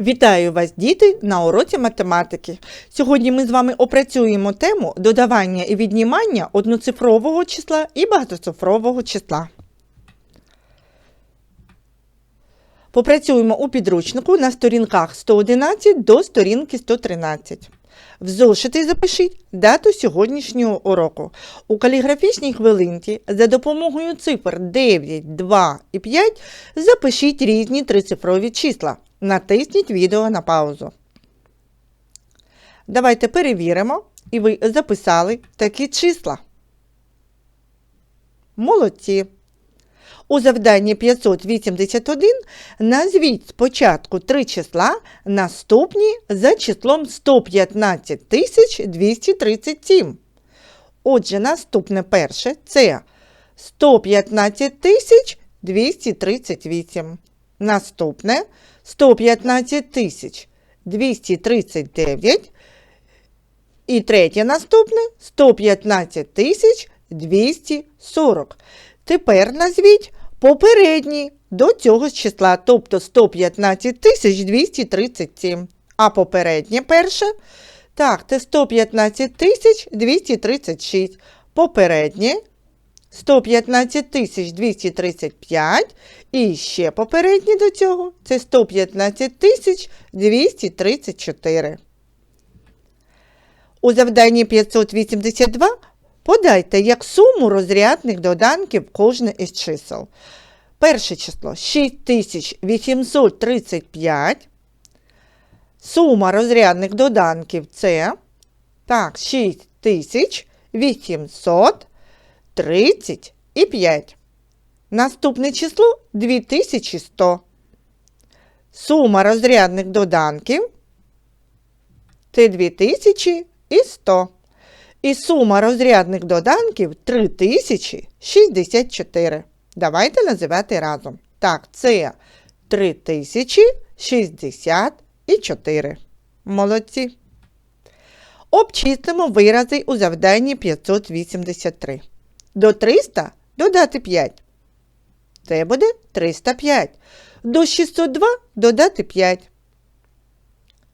Вітаю вас, діти, на уроці математики. Сьогодні ми з вами опрацюємо тему додавання і віднімання одноцифрового числа і багатоцифрового числа. Попрацюємо у підручнику на сторінках 111 до сторінки 113. В зошити запишіть дату сьогоднішнього уроку. У каліграфічній хвилинці за допомогою цифр 9, 2 і 5 запишіть різні трицифрові числа. Натисніть відео на паузу. Давайте перевіримо, і ви записали такі числа. Молодці. У завданні 581 назвіть спочатку три числа, наступні за числом 115 237. Отже, наступне перше це 115 238. Наступне 115 239. І третє наступне 115 240. Тепер назвіть попередні до цього числа, тобто 115 237. А попереднє перше, так, це 115 236. Попереднє 115 235. І ще попереднє до цього це 115 234. У завданні 582 подайте як суму розрядних доданків кожне із чисел. Перше число 6835. Сума розрядних доданків це так, 6835. Наступне число 2100. Сума розрядних доданків це 2100. І сума розрядних доданків 3064. Давайте називати разом. Так, це 3064. Молодці. Обчислимо вирази у завданні 583. До 300 додати 5. Це буде 305. До 602 додати 5.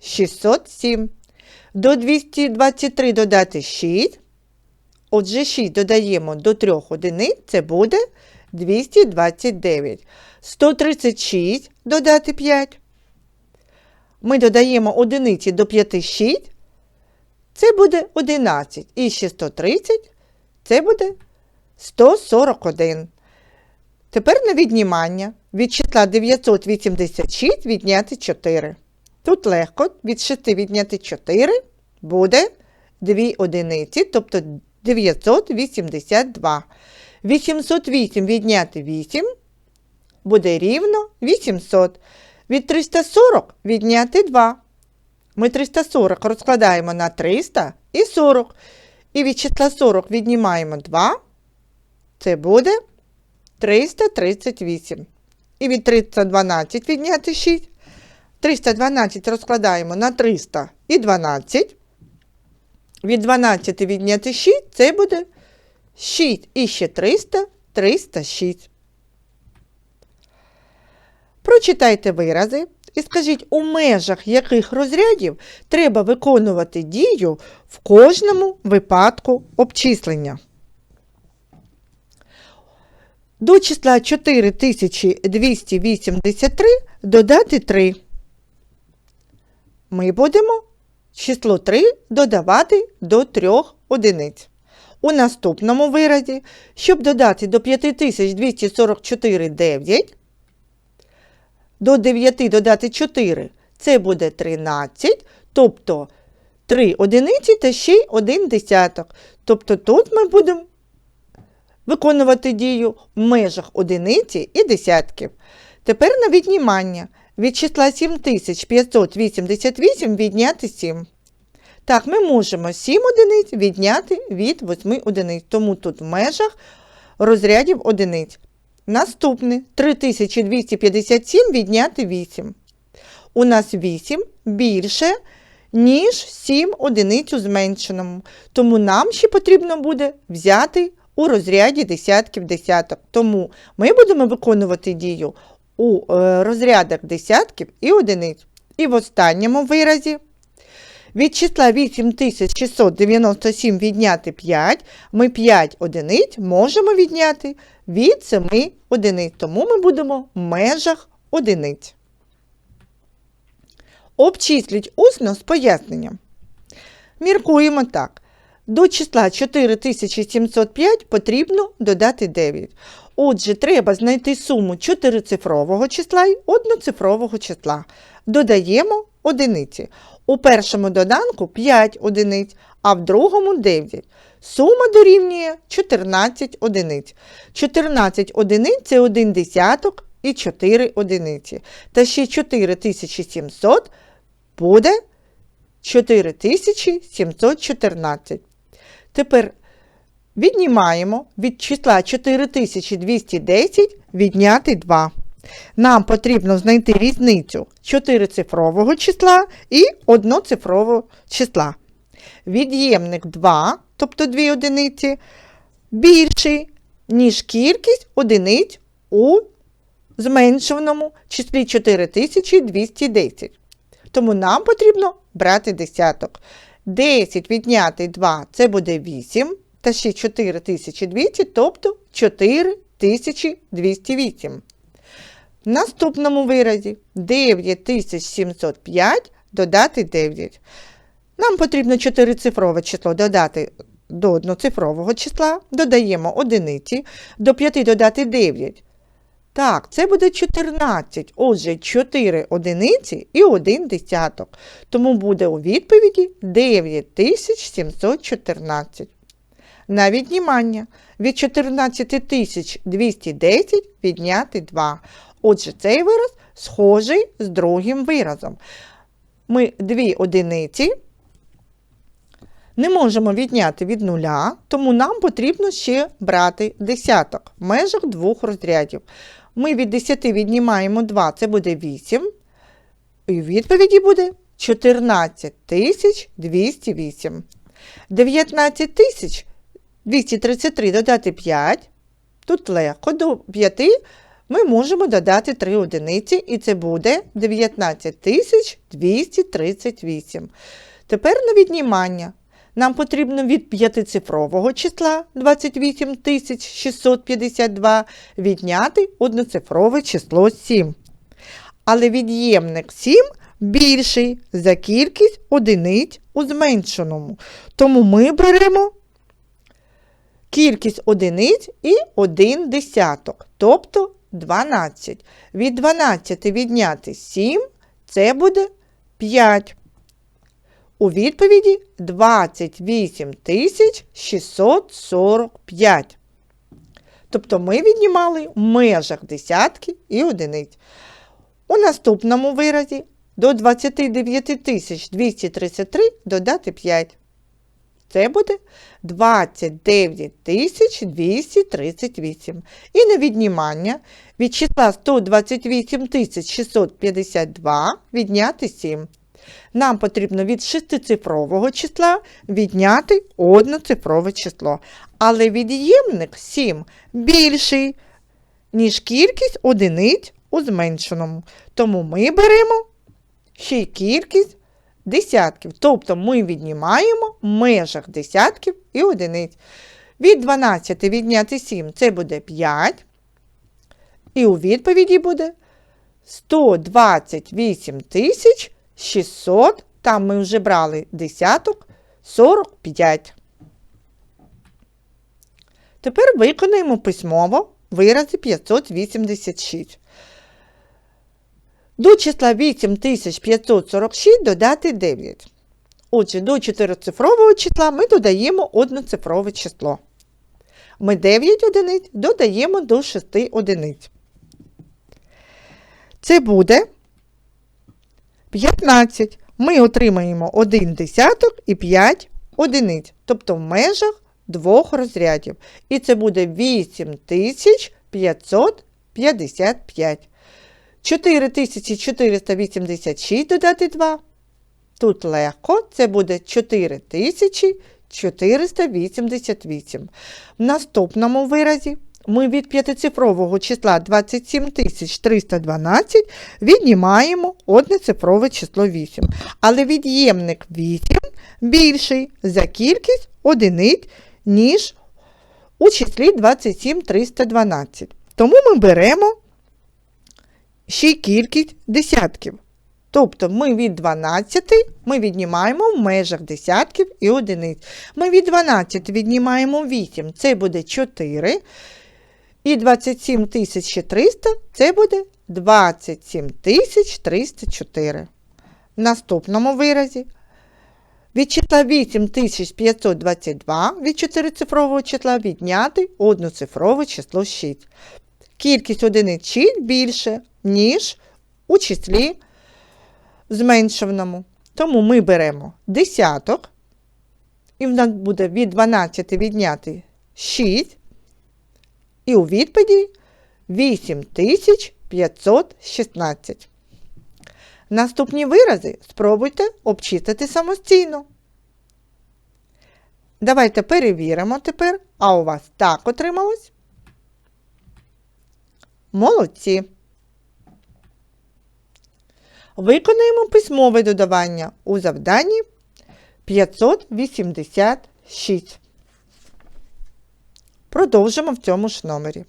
607. До 223 додати 6. Отже, 6 додаємо до 3 одиниць, це буде 229. 136 додати 5. Ми додаємо одиниці до 5 6. Це буде 11. І ще 130 це буде 141. Тепер на віднімання. Від числа 986 відняти 4. Тут легко від 6 відняти 4 буде 2 одиниці, тобто 982. 808 відняти 8 буде рівно 800. Від 340 відняти 2. Ми 340 розкладаємо на 300 і 40. І від числа 40 віднімаємо 2. Це буде 338. І від 312 відняти 6. 312 розкладаємо на 300 і 12. Від 12 відняти 6 це буде 6 і ще 300 306. Прочитайте вирази і скажіть, у межах яких розрядів треба виконувати дію в кожному випадку обчислення. До числа 4283 додати 3. Ми будемо число 3 додавати до 3 одиниць. У наступному виразі, щоб додати до 5244 9, до 9 додати 4, це буде 13, тобто 3 одиниці та ще й 1 десяток. Тобто тут ми будемо виконувати дію в межах одиниці і десятків. Тепер на віднімання. Від числа 7588 відняти 7. Так, ми можемо 7 одиниць відняти від 8 одиниць, тому тут в межах розрядів одиниць. Наступне 3257 відняти 8. У нас 8 більше, ніж 7 одиниць у зменшеному. Тому нам ще потрібно буде взяти у розряді десятків десяток. Тому ми будемо виконувати дію у е, розрядах десятків і одиниць. І в останньому виразі від числа 8697 відняти 5, ми 5 одиниць можемо відняти від 7 одиниць, тому ми будемо в межах одиниць. Обчисліть усно з поясненням. Міркуємо так. До числа 4705 потрібно додати 9. Отже, треба знайти суму чотирицифрового числа і одноцифрового числа. Додаємо одиниці. У першому доданку 5 одиниць, а в другому 9. Сума дорівнює 14 одиниць. 14 одиниць це 1 десяток і 4 одиниці. Та ще 4700 буде 4714. Тепер віднімаємо від числа 4210 відняти 2. Нам потрібно знайти різницю 4-цифрового числа і одноцифрового числа. Від'ємник 2, тобто 2 одиниці, більший, ніж кількість одиниць у зменшеному числі 4210. Тому нам потрібно брати десяток. 10 відняти 2 це буде 8, та ще 4200, тобто 4208. В наступному виразі 9705 додати 9. Нам потрібно 4-цифрове число додати до одноцифрового числа, додаємо одиниці, до 5 додати 9. Так, це буде 14. Отже, 4 одиниці і 1 десяток. Тому буде у відповіді 9714. На віднімання від 14210 відняти 2. Отже, цей вираз схожий з другим виразом. Ми дві одиниці не можемо відняти від нуля, тому нам потрібно ще брати десяток в межах двох розрядів. Ми від 10 віднімаємо 2, це буде 8. І відповіді буде 14208. 19233 додати 5. Тут легко, до 5 ми можемо додати 3 одиниці, і це буде 19238. Тепер на віднімання. Нам потрібно від п'ятицифрового числа 28652 відняти одноцифрове число 7. Але від'ємник 7 більший за кількість одиниць у зменшеному. Тому ми беремо кількість одиниць і 1 десяток, тобто 12. Від 12 відняти 7 це буде 5. У відповіді 28 645. Тобто ми віднімали в межах десятки і одиниць. У наступному виразі до 29 233 додати 5. Це буде 29 238. І на віднімання від числа 128 652 відняти 7. Нам потрібно від шестицифрового числа відняти одноцифрове число. Але від'ємник 7 більший, ніж кількість одиниць у зменшеному. Тому ми беремо ще й кількість десятків. Тобто ми віднімаємо в межах десятків і одиниць. Від 12 відняти 7 це буде 5. І у відповіді буде 128 тисяч 600, там ми вже брали десяток, 45. Тепер виконаємо письмово вирази 586. До числа 8546 додати 9. Отже, до чотирицифрового числа ми додаємо одноцифрове число. Ми 9 одиниць додаємо до 6 одиниць. Це буде 15. Ми отримаємо 1 десяток і 5 одиниць, тобто в межах двох розрядів. І це буде 8555. 4486 додати 2. Тут легко, це буде 4488. В наступному виразі ми від п'ятицифрового числа 27312 віднімаємо одноцифрове число 8. Але від'ємник 8 більший за кількість одиниць, ніж у числі 27312. Тому ми беремо ще й кількість десятків. Тобто ми від 12 ми віднімаємо в межах десятків і одиниць. Ми від 12 віднімаємо 8, це буде 4. І 27 300 це буде 27 304. В наступному виразі від числа 8522 від 4-цифрового числа відняти одноцифрове число 6. Кількість одиниць 6 більше, ніж у числі зменшеному. Тому ми беремо десяток, і в нас буде від 12 відняти 6. І у відповіді 8516. Наступні вирази спробуйте обчистити самостійно. Давайте перевіримо тепер, а у вас так отрималось. Молодці. Виконуємо письмове додавання у завданні 586. Продовжимо в цьому ж номері.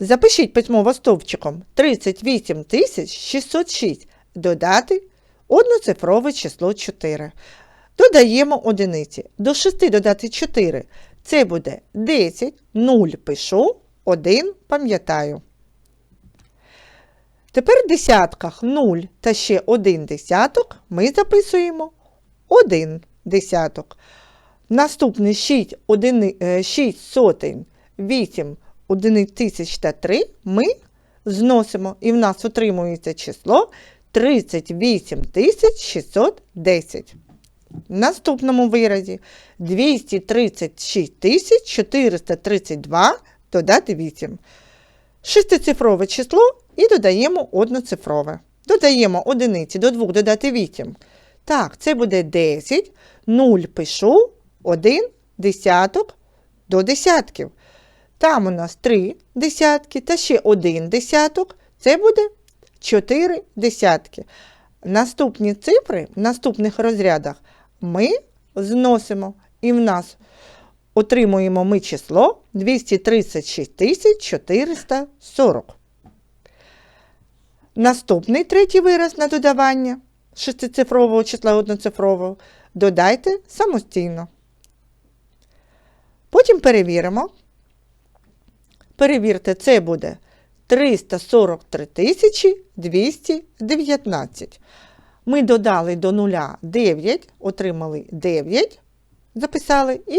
Запишіть письмово стовпчиком 38 606 додати одноцифрове число 4. Додаємо одиниці. До 6 додати 4. Це буде 10, 0 пишу, 1 пам'ятаю. Тепер в десятках 0 та ще 1 десяток ми записуємо 1 десяток. Наступний 6, 1, 6 сотень, 8 одиниць тисяч та 3 ми зносимо і в нас отримується число 38 610. В наступному виразі 236 432 додати 8. Шестицифрове число і додаємо одноцифрове. Додаємо одиниці до 2 додати 8. Так, це буде 10, 0 пишу, 1 десяток до десятків. Там у нас 3 десятки та ще 1 десяток. Це буде 4 десятки. Наступні цифри в наступних розрядах ми зносимо і в нас отримуємо ми число 236 440. Наступний третій вираз на додавання шестицифрового числа одноцифрового додайте самостійно. Потім перевіримо. Перевірте, це буде 343 219. Ми додали до нуля 9, отримали 9, записали і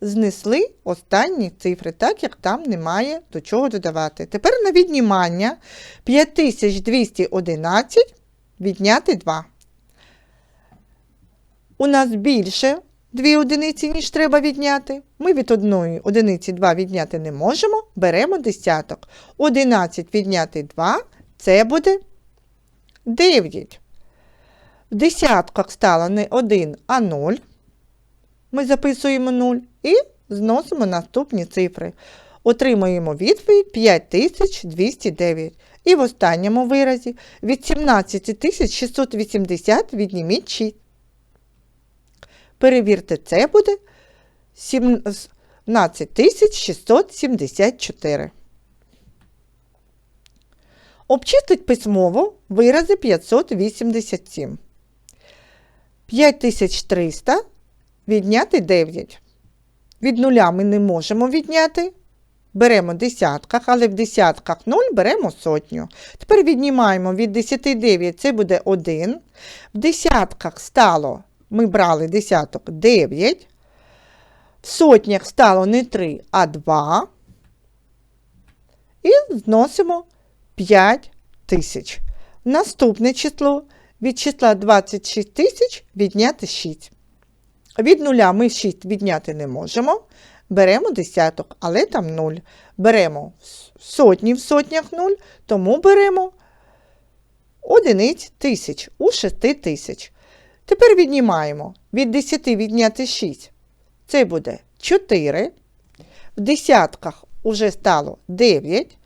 знесли останні цифри, так як там немає до чого додавати. Тепер на віднімання 5211 відняти 2. У нас більше 2 одиниці, ніж треба відняти. Ми від одної одиниці 2 відняти не можемо. Беремо десяток. 11 відняти 2 це буде 9. В десятках стало не 1, а 0. Ми записуємо 0 і зносимо наступні цифри. Отримуємо відповідь 5209. І в останньому виразі від 17680 відніміть 6. Перевірте, це буде 17674. Обчистить письмово вирази 587. 5300 відняти 9. Від нуля ми не можемо відняти. Беремо десятках, але в десятках 0 беремо сотню. Тепер віднімаємо від 10 9, це буде 1. В десятках стало, ми брали десяток 9. В сотнях стало не 3, а 2. І зносимо 5 тисяч. Наступне число від числа 26 тисяч відняти 6. Від нуля ми 6 відняти не можемо. Беремо десяток, але там 0. Беремо сотні в сотнях 0, тому беремо одиниць тисяч у 6 тисяч. Тепер віднімаємо від 10 відняти 6. Це буде 4. В десятках уже стало 9,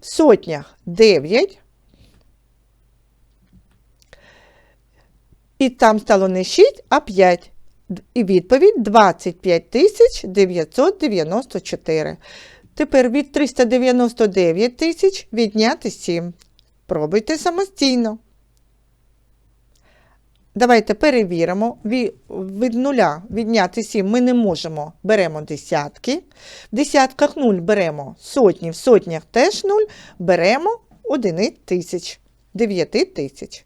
в сотнях 9. І там стало не 6, а 5. І відповідь 25 тисяч 994. Тепер від 399 тисяч відняти 7. Пробуйте самостійно. Давайте перевіримо. Від нуля відняти 7 ми не можемо. Беремо десятки. В десятках 0 беремо сотні, в сотнях теж 0. Беремо одиниць тисяч, 9 тисяч.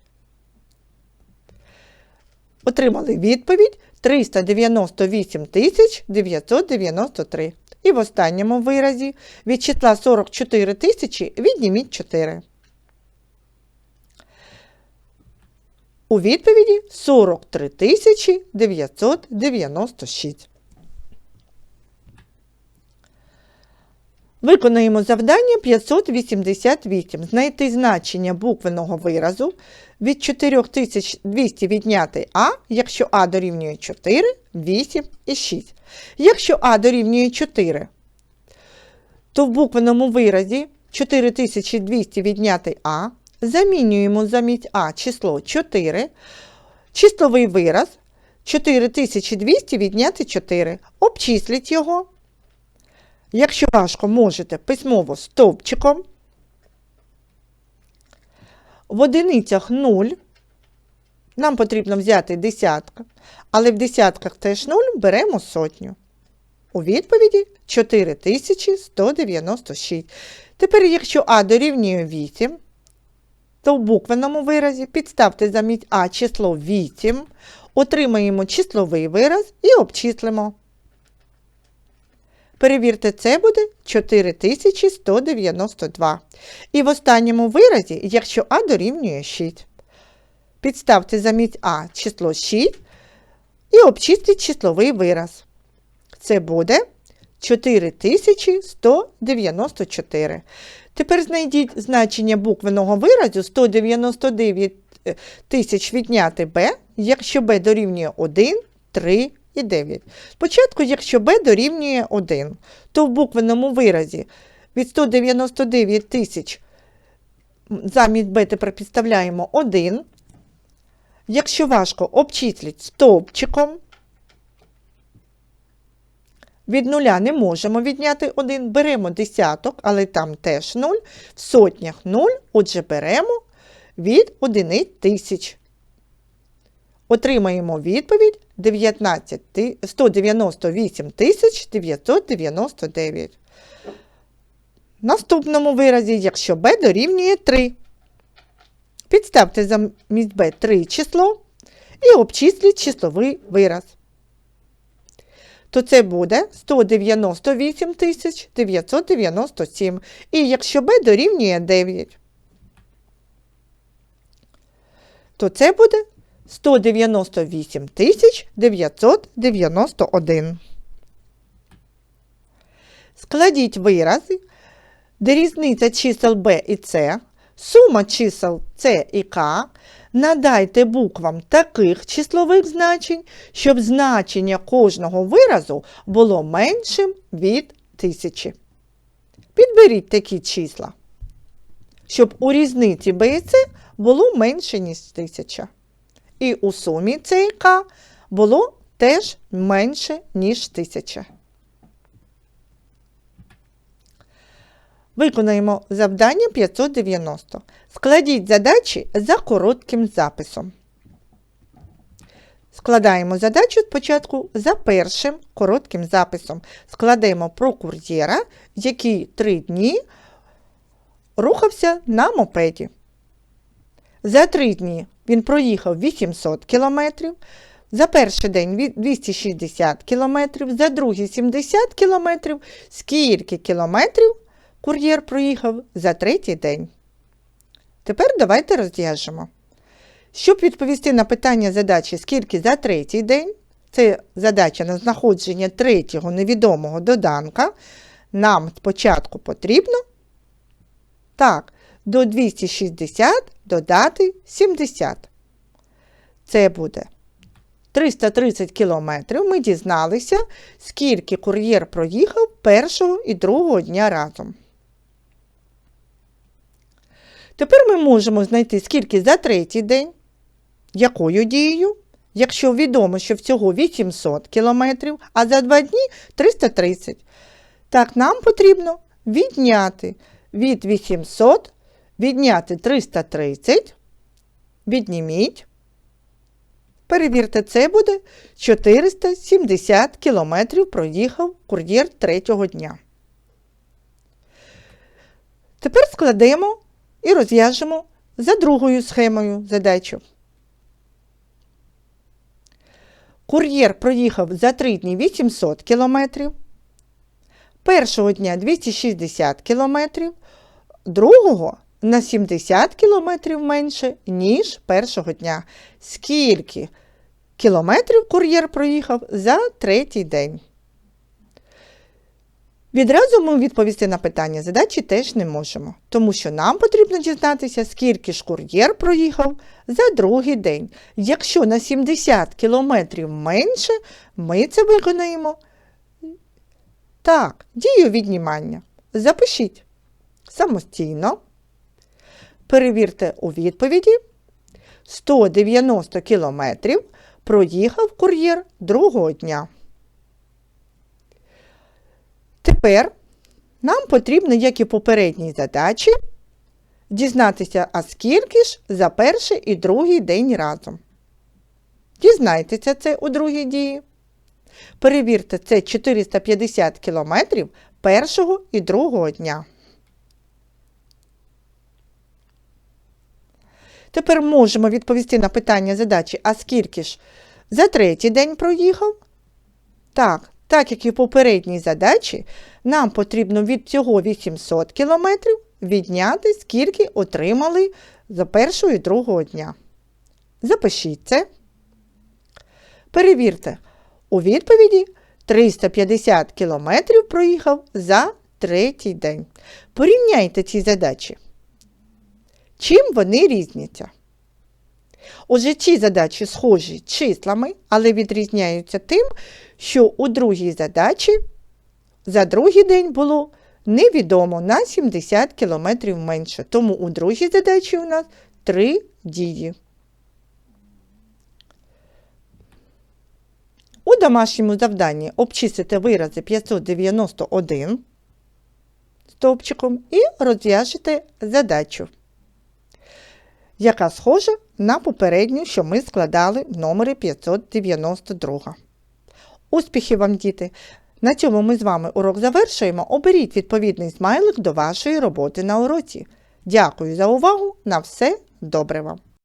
Отримали відповідь 398 тисяч 993. І в останньому виразі від числа 44 тисячі відніміть 4. У відповіді 43 тисячі 996. Виконуємо завдання 588. Знайти значення буквеного виразу від 4200 відняти А, якщо А дорівнює 4, 8 і 6. Якщо А дорівнює 4, то в буквеному виразі 4200 відняти А, замінюємо замість А число 4, числовий вираз 4200 відняти 4. Обчисліть його. Якщо важко, можете письмово стовпчиком. В одиницях 0. Нам потрібно взяти десятка, але в десятках теж 0 беремо сотню. У відповіді 4196. Тепер, якщо А дорівнює 8, то в буквеному виразі підставте замість А число 8, отримаємо числовий вираз і обчислимо. Перевірте, це буде 4192. І в останньому виразі, якщо А дорівнює 6. Підставте замість А число 6 і обчисліть числовий вираз. Це буде 4194. Тепер знайдіть значення буквеного виразу 199 тисяч відняти Б, якщо Б дорівнює 1, 3 і 9. Спочатку, якщо b дорівнює 1, то в буквеному виразі від 199 тисяч замість b тепер підставляємо 1. Якщо важко, обчисліть стовпчиком. Від нуля не можемо відняти 1, беремо десяток, але там теж 0, в сотнях 0, отже беремо від одиниць тисяч. Отримаємо відповідь 19, 198 999. В наступному виразі, якщо b дорівнює 3. Підставте замість b 3 число і обчисліть числовий вираз. То це буде 198 997. І якщо b дорівнює 9, то це буде 198 тисяч 991. Складіть вирази, де різниця чисел b і c, сума чисел c і k, надайте буквам таких числових значень, щоб значення кожного виразу було меншим від тисячі. Підберіть такі числа, щоб у різниці b і було менше, ніж тисяча. І у сумі С і К було теж менше, ніж 1000. Виконаємо завдання 590. Складіть задачі за коротким записом. Складаємо задачу спочатку за першим коротким записом. Складемо про кур'єра, який три дні рухався на мопеді. За три дні він проїхав 800 кілометрів, за перший день 260 кілометрів, за другий 70 кілометрів. Скільки кілометрів кур'єр проїхав за третій день? Тепер давайте розв'яжемо. Щоб відповісти на питання задачі, скільки за третій день, це задача на знаходження третього невідомого доданка, нам спочатку потрібно так, до 260 додати 70. Це буде 330 км, ми дізналися, скільки кур'єр проїхав першого і другого дня разом. Тепер ми можемо знайти, скільки за третій день, якою дією, якщо відомо, що всього 800 км, а за два дні 330. Так, нам потрібно відняти від 800, відняти 330, відніміть. Перевірте, це буде 470 км проїхав кур'єр третього дня. Тепер складемо і розв'яжемо за другою схемою задачу. Кур'єр проїхав за 3 дні 800 км, першого дня 260 км, другого на 70 км менше, ніж першого дня. Скільки кілометрів кур'єр проїхав за третій день? Відразу ми відповісти на питання задачі теж не можемо, тому що нам потрібно дізнатися, скільки ж кур'єр проїхав за другий день. Якщо на 70 кілометрів менше, ми це виконаємо. Так, дію віднімання. Запишіть самостійно. Перевірте у відповіді. 190 кілометрів проїхав кур'єр другого дня. Тепер нам потрібно, як і попередній задачі, дізнатися, а скільки ж за перший і другий день разом. Дізнайтеся це у другій дії. Перевірте, це 450 кілометрів першого і другого дня. Тепер можемо відповісти на питання задачі, а скільки ж за третій день проїхав? Так, так як і в попередній задачі, нам потрібно від цього 800 км відняти, скільки отримали за першого і другого дня. Запишіть це. Перевірте, у відповіді 350 км проїхав за третій день. Порівняйте ці задачі. Чим вони різняться? Отже, ці задачі схожі числами, але відрізняються тим, що у другій задачі за другий день було невідомо на 70 км менше. Тому у другій задачі у нас три дії. У домашньому завданні обчислите вирази 591 стовпчиком і розв'яжете задачу яка схожа на попередню, що ми складали в номері 592. Успіхів вам, діти! На цьому ми з вами урок завершуємо. Оберіть відповідний смайлик до вашої роботи на уроці. Дякую за увагу! На все добре вам!